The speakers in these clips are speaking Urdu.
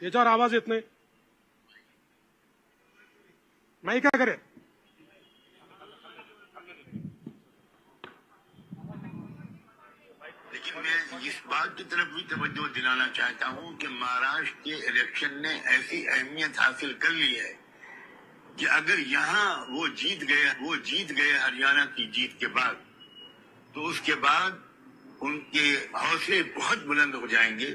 یہ چار آواز اتنے۔ مائک کیا کرے؟ لیکن میں اس بات کی طرف بھی توجہ دلانا چاہتا ہوں کہ مہاراشٹر کے الیکشن نے ایسی اہمیت حاصل کر لی ہے کہ اگر یہاں وہ جیت گئے، وہ جیت گئے ہریانہ کی جیت کے بعد، تو اس کے بعد ان کے حوصلے بہت بلند ہو جائیں گے۔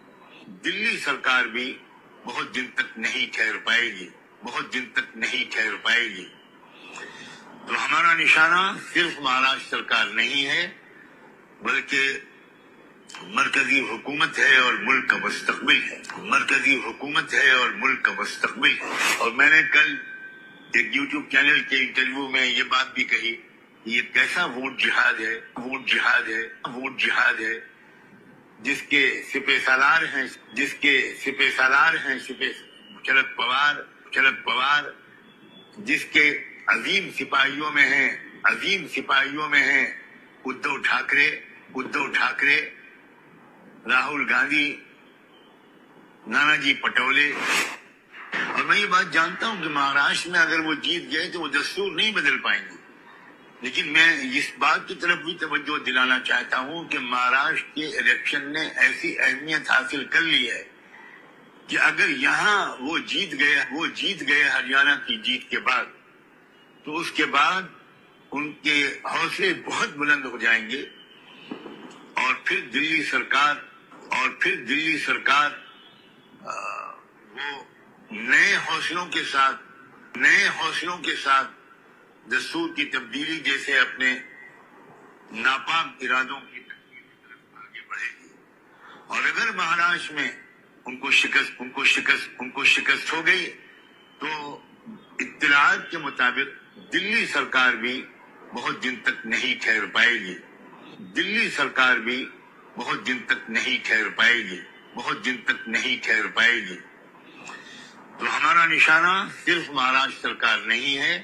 دلی سرکار بھی بہت دن تک نہیں ٹھہر پائے گی، بہت دن تک نہیں ٹھہر پائے گی۔ تو ہمارا نشانہ صرف مہاراشٹر سرکار نہیں ہے، بلکہ مرکزی حکومت ہے اور ملک کا مستقبل ہے۔ مرکزی حکومت ہے اور ملک کا مستقبل ہے۔ اور میں نے کل ایک یوٹیوب چینل کے انٹرویو میں یہ بات بھی کہی، یہ کیسا ووٹ جہاد ہے؟ ووٹ جہاد ہے؟ ووٹ جہاد ہے؟ جس کے سپے سالار ہیں، جس کے سپے سالار ہیں سپے شرد پوار شرد پوار، جس کے عظیم سپاہیوں میں ہیں، عظیم سپاہیوں میں ہیں، ادھو ٹھاکرے ادھو ٹھاکرے، راہل گاندھی، نانا جی پٹولے۔ اور میں یہ بات جانتا ہوں کہ مہاراشٹر میں اگر وہ جیت گئے تو وہ دستور نہیں بدل پائیں گے۔ لیکن میں اس بات کی طرف بھی توجہ دلانا چاہتا ہوں کہ مہاراشٹر کے الیکشن نے ایسی اہمیت حاصل کر لی ہے کہ اگر یہاں وہ جیت گئے وہ جیت گئے ہریانہ کی جیت کے بعد تو اس کے بعد ان کے حوصلے بہت بلند ہو جائیں گے۔ اور پھر دلی سرکار اور پھر دلی سرکار آ, وہ نئے حوصلوں کے ساتھ نئے حوصلوں کے ساتھ دستور کی تبدیلی جیسے اپنے ناپاک ارادوں کی تکمیل کی طرف آگے بڑھے گی۔ اور اگر مہاراشٹر میں ان کو شکست، ان کو شکست، ان کو شکست ہو گئی، تو اطلاعات کے مطابق دلی سرکار بھی بہت دن تک نہیں ٹھہر پائے گی۔ دلی سرکار بھی بہت دن تک نہیں ٹھہر پائے گی۔ بہت دن تک نہیں ٹھہر پائے گی۔ تو ہمارا نشانہ صرف مہاراشٹر سرکار نہیں ہے۔